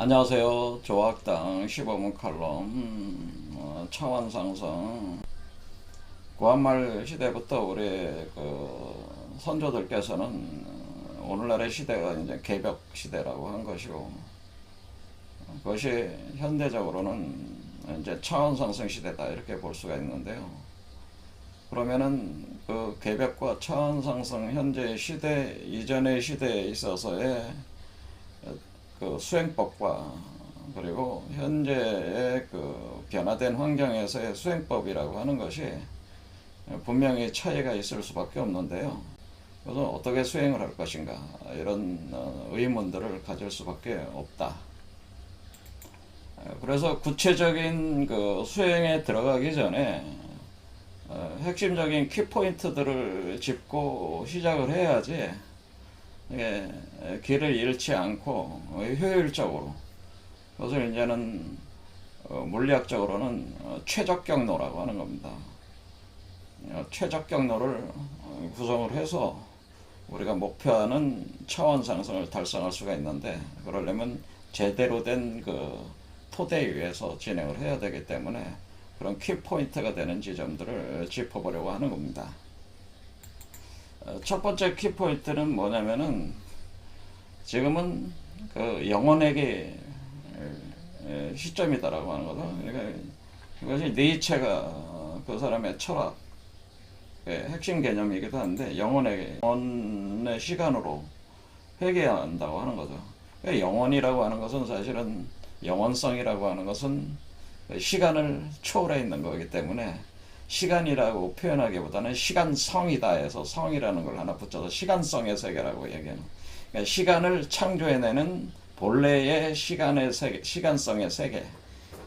안녕하세요. 조학당 시범은 칼럼 음, 어, 차원 상승 구한말 시대부터 우리 그 선조들께서는 어, 오늘날의 시대가 이제 개벽 시대라고 한 것이고 그것이 현대적으로는 이제 차원 상승 시대다 이렇게 볼 수가 있는데요. 그러면은 그 개벽과 차원 상승 현재 시대 이전의 시대에 있어서의 그 수행법과 그리고 현재의 그 변화된 환경에서의 수행법이라고 하는 것이 분명히 차이가 있을 수밖에 없는데요. 그래서 어떻게 수행을 할 것인가 이런 어, 의문들을 가질 수밖에 없다. 그래서 구체적인 그 수행에 들어가기 전에 어, 핵심적인 키포인트들을 짚고 시작을 해야지 예, 길을 잃지 않고 효율적으로 그것을 이제는 어, 물리학적으로는 어, 최적 경로라고 하는 겁니다. 어, 최적 경로를 어, 구성을 해서 우리가 목표하는 차원 상승을 달성할 수가 있는데 그러려면 제대로 된 그 토대 위에서 진행을 해야 되기 때문에 그런 키포인트가 되는 지점들을 짚어보려고 하는 겁니다. 어, 첫 번째 키포인트는 뭐냐면은 지금은 그 영혼에게 에, 시점이다라고 하는 거죠. 그러니까 이것이 니체가 그 사람의 철학 의 핵심 개념이기도 한데 영혼에게 영혼의 시간으로 회개해야 한다고 하는 거죠. 그러니까 영혼이라고 하는 것은 사실은 영원성이라고 하는 것은 시간을 초월해 있는 거기 때문에 시간이라고 표현하기보다는 시간성이다 해서 성이라는 걸 하나 붙여서 시간성의 세계라고 얘기하는 그러니까 시간을 창조해내는 본래의 시간의 세계, 시간성의 세계.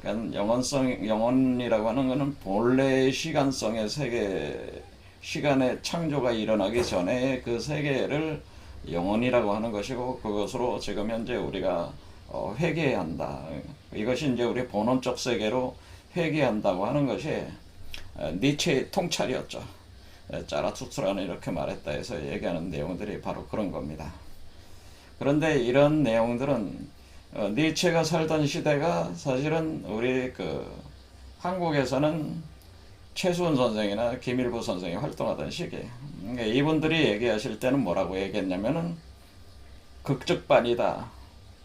그러니까 영원성, 영원이라고 하는 것은 본래의 시간성의 세계, 시간의 창조가 일어나기 전에 그 세계를 영원이라고 하는 것이고 그것으로 지금 현재 우리가 어, 회개해야 한다. 이것이 이제 우리 본원적 세계로 회개한다고 하는 것이 어, 니체의 통찰이었죠. 에, 짜라투트라는 이렇게 말했다 해서 얘기하는 내용들이 바로 그런 겁니다. 그런데 이런 내용들은 어, 니체가 살던 시대가 사실은 우리 그 한국에서는 최수원 선생이나 김일부 선생이 활동하던 시기. 그러니까 이분들이 얘기하실 때는 뭐라고 얘기했냐면은 극적반이다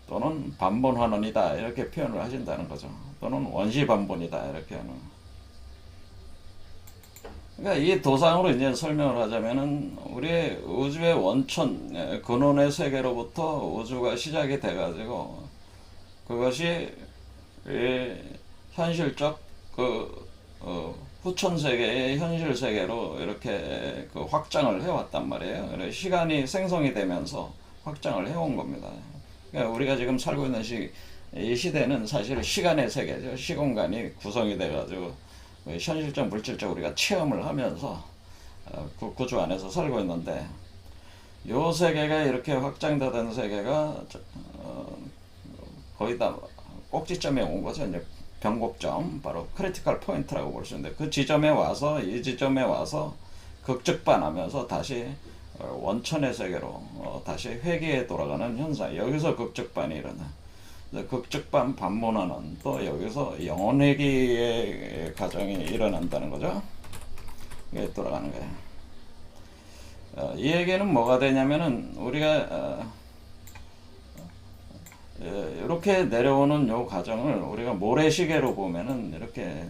또는 반본환원이다 이렇게 표현을 하신다는 거죠. 또는 원시반본이다 이렇게 하는. 그러니까 이 도상으로 이제 설명을 하자면은 우리 우주의 원천 예, 근원의 세계로부터 우주가 시작이 돼가지고 그것이 이 현실적 그 어, 후천 세계의 현실 세계로 이렇게 그 확장을 해왔단 말이에요. 그래서 시간이 생성이 되면서 확장을 해온 겁니다. 그러니까 우리가 지금 살고 있는 시, 이 시대는 사실 시간의 세계죠. 시공간이 구성이 돼가지고 그 현실적 물질적 우리가 체험을 하면서 어, 그 구조 안에서 살고 있는데 요 세계가 이렇게 확장되던 세계가 저- 어, 거의 다 꼭지점에 온 거죠. 이제 변곡점, 바로 크리티컬 포인트라고 볼 수 있는데 그 지점에 와서 이 지점에 와서 극적반하면서 다시 어, 원천의 세계로 어, 다시 회귀에 돌아가는 현상. 여기서 극적반이 일어나. 극적반 반문화는 또 여기서 영혼회귀의 과정이 일어난다는 거죠. 이게 돌아가는 거예요. 어, 이 얘기는 뭐가 되냐면은 우리가 어, 예, 이렇게 내려오는 요 과정을 우리가 모래시계로 보면은 이렇게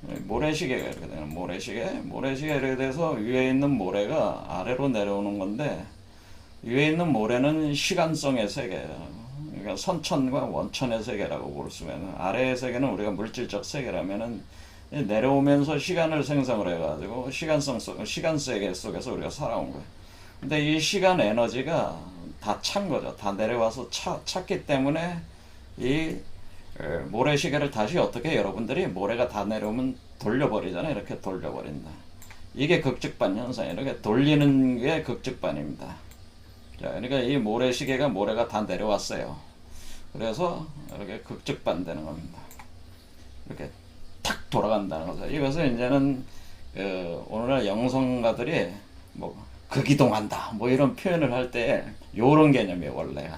모래시계가 이렇게 되는 모래시계 모래시계 이렇게 돼서 위에 있는 모래가 아래로 내려오는 건데 위에 있는 모래는 시간성의 세계예요. 그러니까 선천과 원천의 세계라고 있는 아래의 세계는 우리가 물질적 세계라면은 이 내려오면서 시간을 생성을 해가지고 시간성 속 시간 세계 속에서 우리가 살아온 거예요. 근데 이 시간 에너지가 다 찬 거죠. 다 내려와서 차, 찼기 때문에 이 에, 모래시계를 다시 어떻게 여러분들이 모래가 다 내려오면 돌려버리잖아요. 이렇게 돌려버린다. 이게 극적반 현상이에요. 이렇게 돌리는 게 극적반입니다. 자, 그러니까 이 모래시계가 모래가 다 내려왔어요. 그래서 이렇게 극적반 되는 겁니다. 이렇게 탁 돌아간다는 거죠. 이것을 이제는 그 오늘날 영성가들이 뭐 극이동한다 뭐 이런 표현을 할 때 요런 개념이에요 원래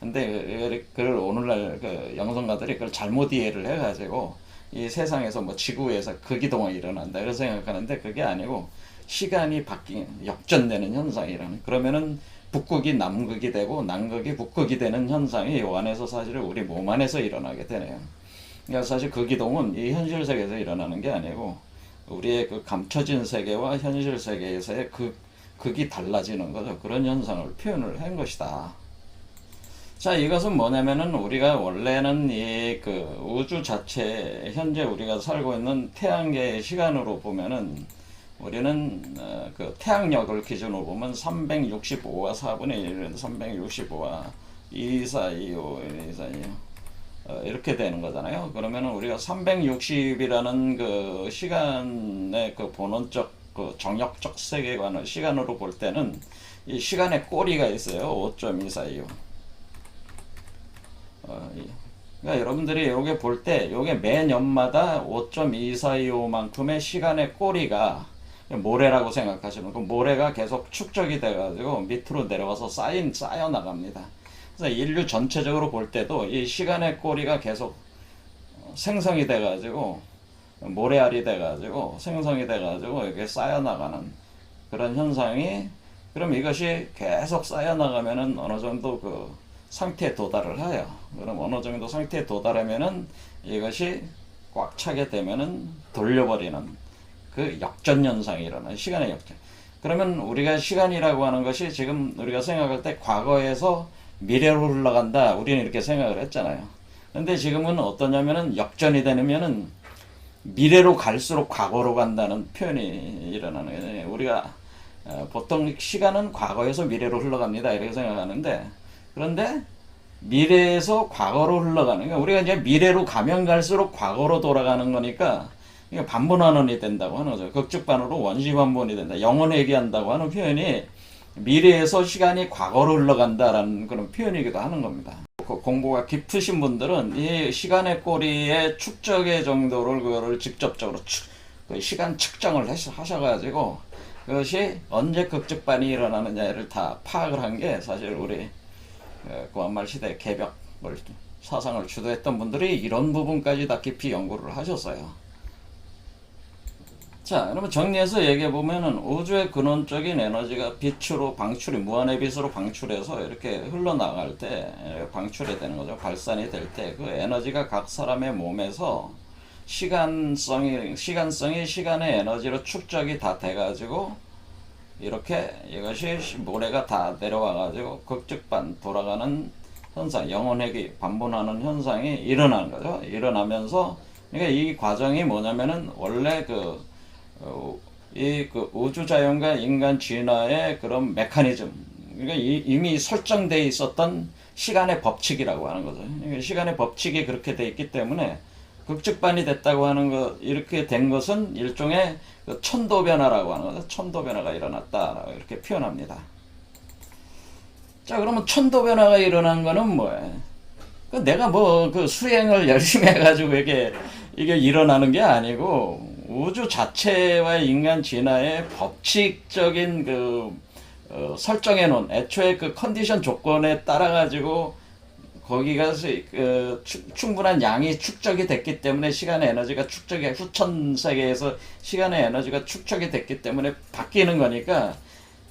근데 그- 그걸 오늘날 그 영성가들이 그걸 잘못 이해를 해가지고 이 세상에서 뭐 지구에서 극이동이 일어난다 그렇게 생각하는데 그게 아니고 시간이 바뀌 역전되는 현상이라는 그러면은 북극이 남극이 되고 남극이 북극이 되는 현상이 요 안에서 사실 우리 몸 안에서 일어나게 되네요. 그러니까 사실 극이동은 이 현실 세계에서 일어나는 게 아니고 우리의 그 감춰진 세계와 현실 세계에서의 그 극이 달라지는 거죠. 그런 현상을 표현을 한 것이다. 자, 이것은 뭐냐면은 우리가 원래는 이 그 우주 자체 현재 우리가 살고 있는 태양계의 시간으로 보면은 우리는 어, 그 태양력을 기준으로 보면 365와 4분의 1, 365와 2, 4, 2, 5, 1, 2, 4, 2, 어, 이렇게 되는 거잖아요. 그러면은 우리가 360이라는 그 시간의 그 본원적 그 정역적 세계관을 시간으로 볼 때는 이 시간의 꼬리가 있어요. 5.245. 어, 이- 그러니까 여러분들이 요게 볼 때 요게 매년마다 5.245만큼의 시간의 꼬리가 모래라고 생각하시면 그 모래가 계속 축적이 돼가지고 밑으로 내려와서 쌓인 쌓여 나갑니다. 그래서 인류 전체적으로 볼 때도 이 시간의 꼬리가 계속 생성이 돼가지고 모래알이 돼가지고 생성이 돼가지고 이렇게 쌓여 나가는 그런 현상이 그럼 이것이 계속 쌓여 나가면은 어느 정도 그 상태에 도달을 해요. 그럼 어느 정도 상태에 도달하면은 이것이 꽉 차게 되면은 돌려버리는 그 역전 현상이 일어나요. 시간의 역전. 그러면 우리가 시간이라고 하는 것이 지금 우리가 생각할 때 과거에서 미래로 흘러간다. 우리는 이렇게 생각을 했잖아요. 근데 지금은 어떠냐면은 역전이 되면은 미래로 갈수록 과거로 간다는 표현이 일어나는 거예요. 우리가 어, 보통 시간은 과거에서 미래로 흘러갑니다. 이렇게 생각하는데 그런데 미래에서 과거로 흘러가는 그러니까 우리가 이제 미래로 가면 갈수록 과거로 돌아가는 거니까 이게 반문환원이 된다고 하는 거죠. 극적반으로 원시반문이 된다. 영원 회귀한다고 하는 표현이 미래에서 시간이 과거로 흘러간다라는 그런 표현이기도 하는 겁니다. 그 공부가 깊으신 분들은 이 시간의 꼬리의 축적의 정도를 그거를 직접적으로 축, 그 시간 측정을 하셔- 하셔가지고 그것이 언제 극적반이 일어나느냐를 다 파악을 한 게 사실 우리 어, 구한말 시대 개벽을 사상을 주도했던 분들이 이런 부분까지 다 깊이 연구를 하셨어요. 자, 그러면 정리해서 얘기해 보면은 우주의 근원적인 에너지가 빛으로 방출이 무한의 빛으로 방출해서 이렇게 흘러나갈 때 에, 방출이 되는 거죠. 발산이 될 때 그 에너지가 각 사람의 몸에서 시간성이 시간성이 시간의 에너지로 축적이 다 돼가지고 이렇게 이것이 모래가 다 내려와 가지고 극적반 돌아가는 현상, 영혼회귀 반분하는 현상이 일어나는 거죠. 일어나면서 그러니까 이 과정이 뭐냐면은 원래 그 어, 이그 우주 자연과 인간 진화의 그런 메커니즘, 그러니까 이, 이미 설정돼 있었던 시간의 법칙이라고 하는 거죠. 그러니까 시간의 법칙이 그렇게 돼 있기 때문에 극적반이 됐다고 하는 것, 이렇게 된 것은 일종의 그 천도 변화라고 하는 거죠. 천도 변화가 일어났다라고 이렇게 표현합니다. 자, 그러면 천도 변화가 일어난 거는 뭐예요? 그 내가 뭐 그 수행을 열심히 해가지고 이게 이게 일어나는 게 아니고 우주 자체와 인간 진화의 법칙적인 그 어, 설정해 놓은 애초에 그 컨디션 조건에 따라 가지고 거기가 수- 그 추- 충분한 양이 축적이 됐기 때문에 시간의 에너지가 축적이 후천 세계에서 시간의 에너지가 축적이 됐기 때문에 바뀌는 거니까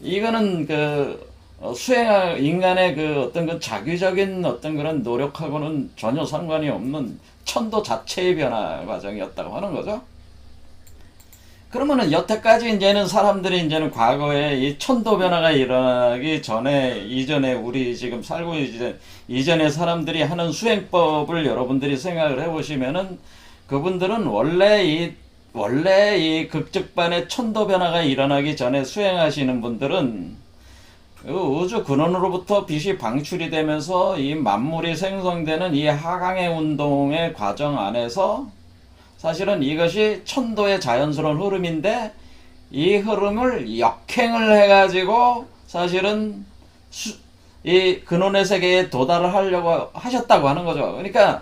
이거는 그 어, 수행할 인간의 그 어떤 그 자기적인 어떤 그런 노력하고는 전혀 상관이 없는 천도 자체의 변화 과정이었다고 하는 거죠. 그러면은 여태까지 이제는 사람들이 이제는 과거에 이 천도 변화가 일어나기 전에 이전에 우리 지금 살고 이제 이전에 사람들이 하는 수행법을 여러분들이 생각을 해보시면은 그분들은 원래 이 원래 이 극적반의 천도 변화가 일어나기 전에 수행하시는 분들은 그 우주 근원으로부터 빛이 방출이 되면서 이 만물이 생성되는 이 하강의 운동의 과정 안에서 사실은 이것이 천도의 자연스러운 흐름인데 이 흐름을 역행을 해가지고 사실은 수- 이 근원의 세계에 도달을 하려고 하셨다고 하는 거죠. 그러니까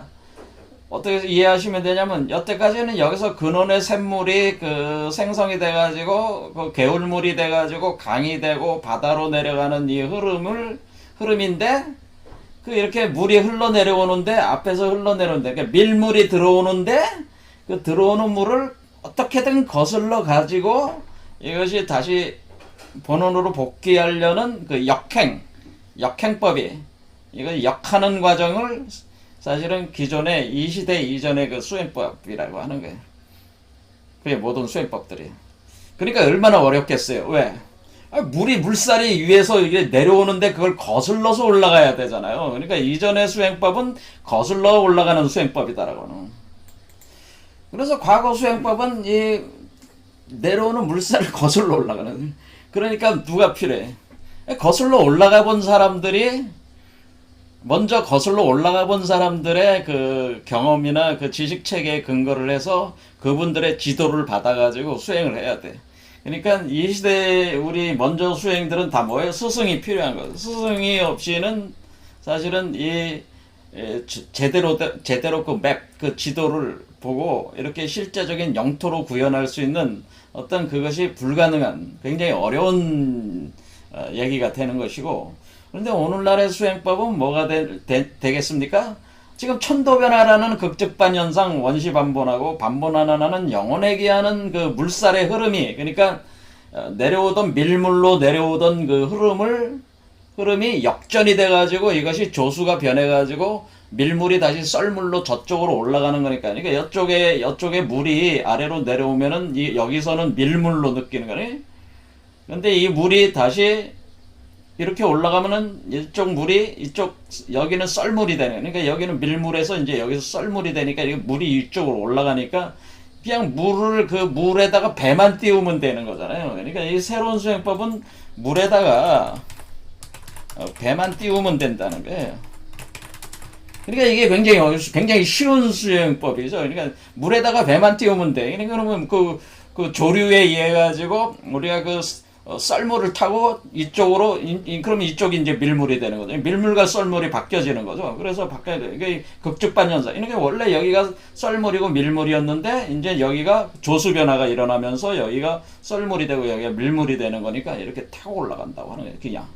어떻게 이해하시면 되냐면 여태까지는 여기서 근원의 샘물이 그 생성이 돼가지고 그 개울물이 돼가지고 강이 되고 바다로 내려가는 이 흐름을 흐름인데 그 이렇게 물이 흘러내려오는데 앞에서 흘러내려오는데 그러니까 밀물이 들어오는데 그 들어오는 물을 어떻게든 거슬러 가지고 이것이 다시 본원으로 복귀하려는 그 역행 역행법이 이거 역하는 과정을 사실은 기존의 이 시대 이전의 그 수행법이라고 하는 거예요. 그게 모든 수행법들이. 그러니까 얼마나 어렵겠어요. 왜? 아, 물이 물살이 위에서 이게 내려오는데 그걸 거슬러서 올라가야 되잖아요. 그러니까 이전의 수행법은 거슬러 올라가는 수행법이다라고는. 그래서 과거 수행법은 이 내려오는 물살을 거슬러 올라가는. 그러니까 누가 필요해? 거슬러 올라가 본 사람들이 먼저 거슬러 올라가 본 사람들의 그 경험이나 그 지식 체계에 근거를 해서 그분들의 지도를 받아가지고 수행을 해야 돼. 그러니까 이 시대 우리 먼저 수행들은 다 뭐예요? 스승이 필요한 거예요. 스승이 없이는 사실은 이 제대로 되- 제대로 그 맵 그 지도를 보고 이렇게 실제적인 영토로 구현할 수 있는 어떤 그것이 불가능한 굉장히 어려운 어, 얘기가 되는 것이고 그런데 오늘날의 수행법은 뭐가 되, 겠습니까? 지금 천도변화라는 극적반 현상 원시 반본하고 반본 하나는 영원하게 하는 그 물살의 흐름이 그러니까 어, 내려오던 밀물로 내려오던 그 흐름을 흐름이 역전이 돼가지고 이것이 조수가 변해가지고 밀물이 다시 썰물로 저쪽으로 올라가는 거니까. 그러니까 이쪽에 이쪽에 물이 아래로 내려오면은 이 여기서는 밀물로 느끼는 거네. 근데 이 물이 다시 이렇게 올라가면은 이쪽 물이 이쪽 여기는 썰물이 되네. 그러니까 여기는 밀물에서 이제 여기서 썰물이 되니까 이게 물이 이쪽으로 올라가니까 그냥 물을 그 물에다가 배만 띄우면 되는 거잖아요. 그러니까 이 새로운 수행법은 물에다가 어, 배만 띄우면 된다는 거예요. 그러니까 이게 굉장히 어- 굉장히 쉬운 수행법이죠. 그러니까 물에다가 배만 띄우면 돼. 그러니까 그러면 그, 그 조류에 의해 가지고 우리가 그 어, 썰물을 타고 이쪽으로 그러면 이쪽이 이제 밀물이 되는 거죠. 밀물과 썰물이 바뀌어지는 거죠. 그래서 바뀌어야 돼. 이게 극적반 현상. 그러니까 원래 여기가 썰물이고 밀물이었는데 이제 여기가 조수 변화가 일어나면서 여기가 썰물이 되고 여기가 밀물이 되는 거니까 이렇게 타고 올라간다고 하는 거예요. 그냥.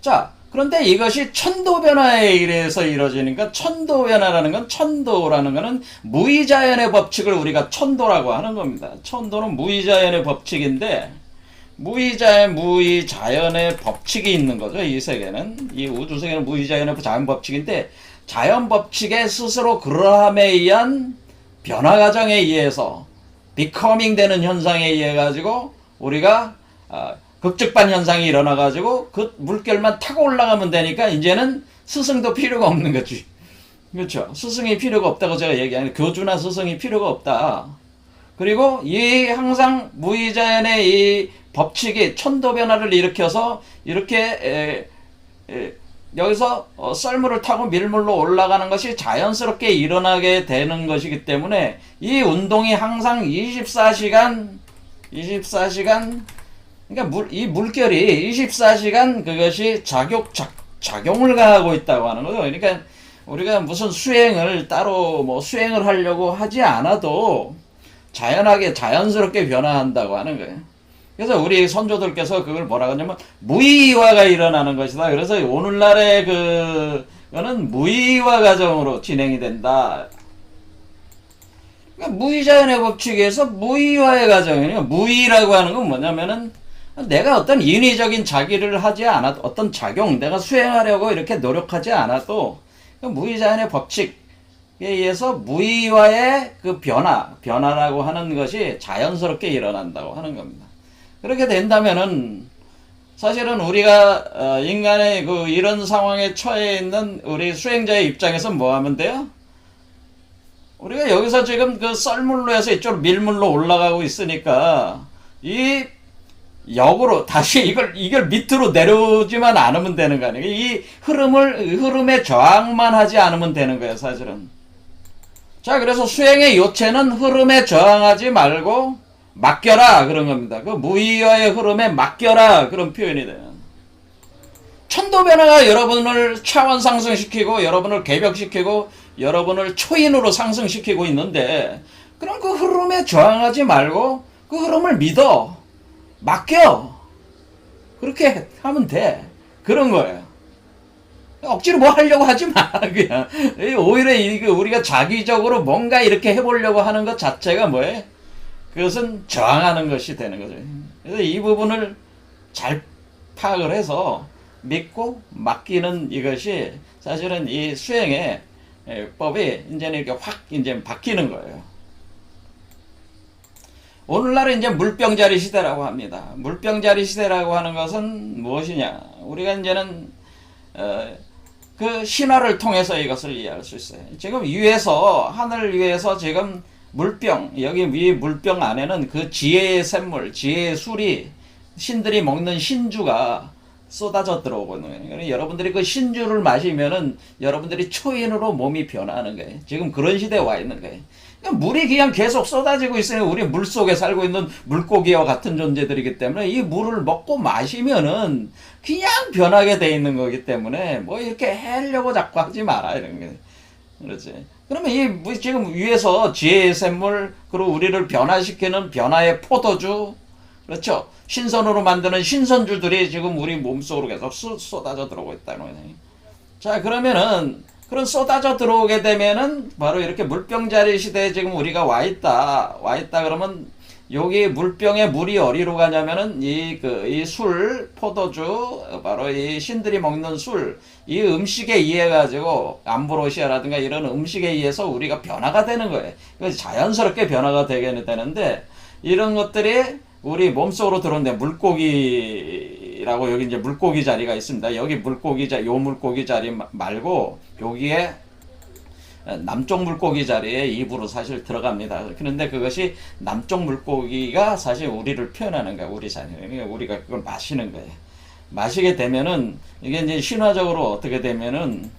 자, 그런데 이것이 천도 변화에 의해서 이루어지니까 천도 변화라는 건 천도라는 거는 무의자연의 법칙을 우리가 천도라고 하는 겁니다. 천도는 무의자연의 법칙인데 무의자연 무의자연의 법칙이 있는 거죠. 이 세계는 이 우주 세계는 무의자연의 자연 법칙인데 자연 법칙에 스스로 그러함에 의한 변화 과정에 의해서 비커밍 되는 현상에 의해 가지고 우리가 아, 극적반 현상이 일어나 가지고 그 물결만 타고 올라가면 되니까 이제는 스승도 필요가 없는 거지. 그렇죠. 스승이 필요가 없다고 제가 얘기하는 교주나 스승이 필요가 없다. 그리고 이 항상 무의자연의 이 법칙이 천도 변화를 일으켜서 이렇게 에, 에, 여기서 어, 썰물을 타고 밀물로 올라가는 것이 자연스럽게 일어나게 되는 것이기 때문에 이 운동이 항상 24시간 24시간 그러니까 물, 이 물결이 24시간 그것이 작용 작, 작용을 가하고 있다고 하는 거죠. 그러니까 우리가 무슨 수행을 따로 뭐 수행을 하려고 하지 않아도 자연하게 자연스럽게 변화한다고 하는 거예요. 그래서 우리 선조들께서 그걸 뭐라고 하냐면 무의화가 일어나는 것이다. 그래서 오늘날의 그 거는 무의화 과정으로 진행이 된다. 그러니까 무의자연의 법칙에서 무의화의 과정이에요. 무의라고 하는 건 뭐냐면은 내가 어떤 인위적인 자기를 하지 않아도 어떤 작용, 내가 수행하려고 이렇게 노력하지 않아도 그 무의자연의 법칙에 의해서 무의화의 그 변화, 변화라고 하는 것이 자연스럽게 일어난다고 하는 겁니다. 그렇게 된다면은 사실은 우리가 어, 인간의 그 이런 상황에 처해 있는 우리 수행자의 입장에서 뭐 하면 돼요? 우리가 여기서 지금 그 썰물로 해서 이쪽으로 밀물로 올라가고 있으니까 이 역으로 다시 이걸 이걸 밑으로 내려오지만 않으면 되는 거 아니에요. 이 흐름을 흐름에 저항만 하지 않으면 되는 거예요, 사실은. 자, 그래서 수행의 요체는 흐름에 저항하지 말고 맡겨라 그런 겁니다. 그 무의어의 흐름에 맡겨라 그런 표현이 돼요. 천도 변화가 여러분을 차원 상승시키고 여러분을 개벽시키고 여러분을 초인으로 상승시키고 있는데 그럼 그 흐름에 저항하지 말고 그 흐름을 믿어 맡겨 그렇게 하면 돼 그런 거예요 억지로 뭐 하려고 하지 마. 그냥 오히려 이게 우리가 자기적으로 뭔가 이렇게 해보려고 하는 것 자체가 뭐예요? 그것은 저항하는 것이 되는 거죠. 그래서 이 부분을 잘 파악을 해서 믿고 맡기는 이것이 사실은 이 수행의 예, 법이 이제는 이렇게 확 이제 바뀌는 거예요. 오늘날은 이제 물병자리 시대라고 합니다. 물병자리 시대라고 하는 것은 무엇이냐? 우리가 이제는 어, 그 신화를 통해서 이것을 이해할 수 있어요. 지금 위에서 하늘 위에서 지금 물병 여기 위 물병 안에는 그 지혜의 샘물, 지혜의 술이 신들이 먹는 신주가 쏟아져 들어오고 있는 거예요. 그러니까 여러분들이 그 신주를 마시면은 여러분들이 초인으로 몸이 변하는 거예요. 지금 그런 시대에 와 있는 거예요. 물이 그냥 계속 쏟아지고 있으니 우리 물 속에 살고 있는 물고기와 같은 존재들이기 때문에 이 물을 먹고 마시면은 그냥 변하게 돼 있는 거기 때문에 뭐 이렇게 하려고 자꾸 하지 마라 이런 게 그렇지. 그러면 이뭐 지금 위에서 지혜의 샘물 그리고 우리를 변화시키는 변화의 포도주 그렇죠. 신선으로 만드는 신선주들이 지금 우리 몸속으로 계속 쏟- 쏟아져 들어오고 있다는 거예요. 자 그러면은 그런 쏟아져 들어오게 되면은 바로 이렇게 물병자리 시대에 지금 우리가 와 있다 와 있다 그러면 여기 물병에 물이 어디로 가냐면은 이 그 이 술 포도주 바로 이 신들이 먹는 술 이 음식에 의해 가지고 암브로시아라든가 이런 음식에 의해서 우리가 변화가 되는 거예요. 그래서 자연스럽게 변화가 되게 되는데 이런 것들이 우리 몸속으로 들어오는데 물고기 라고 여기 이제 물고기 자리가 있습니다. 여기 물고기 자, 요 물고기 자리 마- 말고 여기에 남쪽 물고기 자리에 입으로 사실 들어갑니다. 그런데 그것이 남쪽 물고기가 사실 우리를 표현하는 거야, 우리 자리. 그러니까 우리가 그걸 마시는 거예요. 마시게 되면은 이게 이제 신화적으로 어떻게 되면은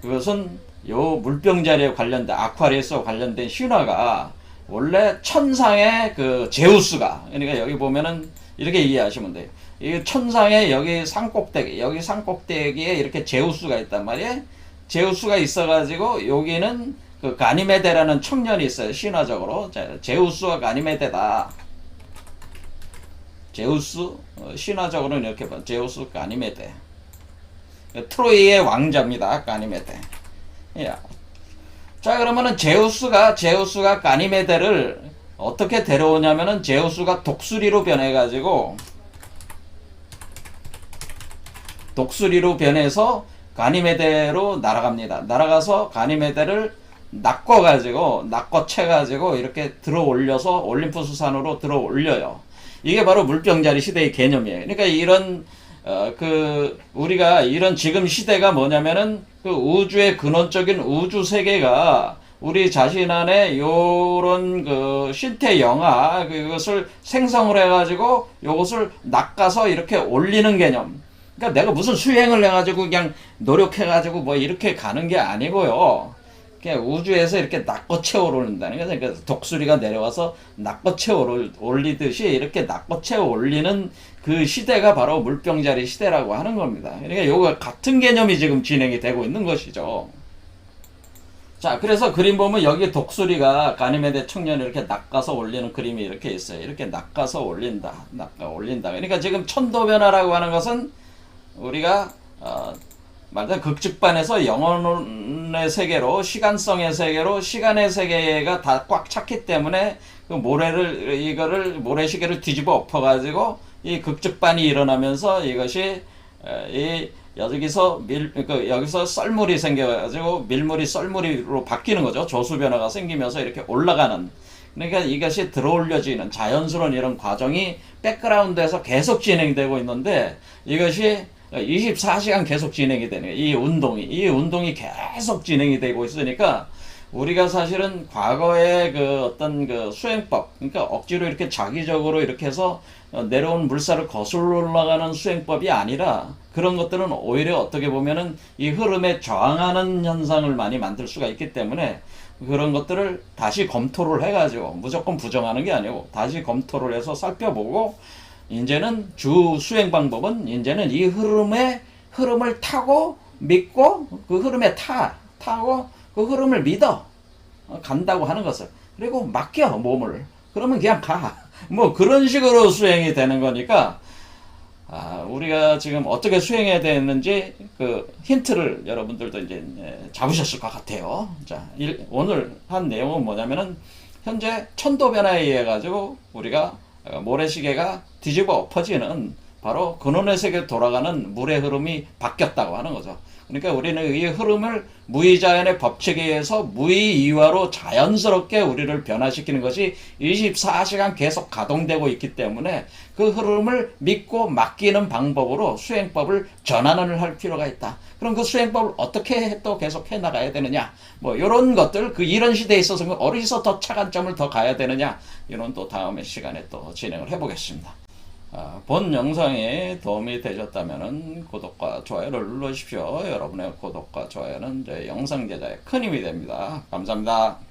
그것은 요 물병 자리에 관련된 아쿠아리스와 관련된 신화가 원래 천상의 그 제우스가 그러니까 여기 보면은 이렇게 이해하시면 돼요. 이 천상의 여기 산꼭대기 여기 산꼭대기에 이렇게 제우스가 있단 말이에요. 제우스가 있어가지고 여기는 그 가니메데라는 청년이 있어요. 신화적으로 자, 제우스와 가니메데다. 제우스 어, 신화적으로는 이렇게 봐. 제우스 가니메데. 트로이의 왕자입니다. 가니메데. 야. 자 그러면은 제우스가 제우스가 가니메데를 어떻게 데려오냐면은 제우스가 독수리로 변해가지고 독수리로 변해서 가니메데로 날아갑니다. 날아가서 가니메데를 낚아가지고 낚아채가지고 이렇게 들어 올려서 올림푸스 산으로 들어 올려요. 이게 바로 물병자리 시대의 개념이에요. 그러니까 이런 어, 그 우리가 이런 지금 시대가 뭐냐면은 그 우주의 근원적인 우주 세계가 우리 자신 안에 요런 그 신태 영화 그것을 생성을 해가지고 요것을 낚아서 이렇게 올리는 개념. 그러니까 내가 무슨 수행을 해가지고 그냥 노력해가지고 뭐 이렇게 가는 게 아니고요. 그냥 우주에서 이렇게 낚아채워 올린다는 거죠. 그러니까 독수리가 내려와서 낚아채워 올리듯이 이렇게 낚아채워 올리는 그 시대가 바로 물병자리 시대라고 하는 겁니다. 그러니까 요거 같은 개념이 지금 진행이 되고 있는 것이죠. 자, 그래서 그림 보면 여기 독수리가 가니메데 청년을 이렇게 낚아서 올리는 그림이 이렇게 있어요. 이렇게 낚아서 올린다. 낚아 올린다. 그러니까 지금 천도 변화라고 하는 것은 우리가 어, 말하자면 극직반에서 영혼의 세계로 시간성의 세계로 시간의 세계가 다 꽉 찼기 때문에 그 모래를 이거를 모래시계를 뒤집어 엎어 가지고 이 극직반이 일어나면서 이것이 에, 이 여기서 밀, 그 여기서 썰물이 생겨가지고 밀물이 썰물이로 바뀌는 거죠. 조수 변화가 생기면서 이렇게 올라가는. 그러니까 이것이 들어올려지는 자연스러운 이런 과정이 백그라운드에서 계속 진행되고 있는데 이것이 24시간 계속 진행이 되는. 이 운동이. 이 운동이 계속 진행이 되고 있으니까 우리가 사실은 과거의 그 어떤 그 수행법, 그러니까 억지로 이렇게 자기적으로 이렇게 해서 어, 내려온 물살을 거슬러 올라가는 수행법이 아니라 그런 것들은 오히려 어떻게 보면은 이 흐름에 저항하는 현상을 많이 만들 수가 있기 때문에 그런 것들을 다시 검토를 해가지고 무조건 부정하는 게 아니고 다시 검토를 해서 살펴보고 이제는 주 수행 방법은 이제는 이 흐름의 흐름을 타고 믿고 그 흐름에 타 타고 그 흐름을 믿어 어, 간다고 하는 것을. 그리고 맡겨 몸을. 그러면 그냥 가. 뭐 그런 식으로 수행이 되는 거니까 아, 우리가 지금 어떻게 수행해야 되는지 그 힌트를 여러분들도 이제 예, 잡으셨을 것 같아요. 자, 일- 오늘 한 내용은 뭐냐면은 현재 천도 변화에 의해 가지고 우리가 어, 모래시계가 뒤집어 엎어지는 바로 근원의 세계 돌아가는 물의 흐름이 바뀌었다고 하는 거죠. 그러니까 우리는 이 흐름을 무의자연의 법칙에 의해서 무의이화로 자연스럽게 우리를 변화시키는 것이 24시간 계속 가동되고 있기 때문에 그 흐름을 믿고 맡기는 방법으로 수행법을 전환을 할 필요가 있다. 그럼 그 수행법을 어떻게 또 계속 해 나가야 되느냐? 뭐 이런 것들 그 이런 시대에 있어서 어디서 더 차관점을 더 가야 되느냐? 이런 또 다음에 시간에 또 진행을 해보겠습니다. 아, 본 영상이 도움이 되셨다면 구독과 좋아요를 눌러주십시오. 여러분의 구독과 좋아요는 제 영상 제작에 큰 힘이 됩니다. 감사합니다.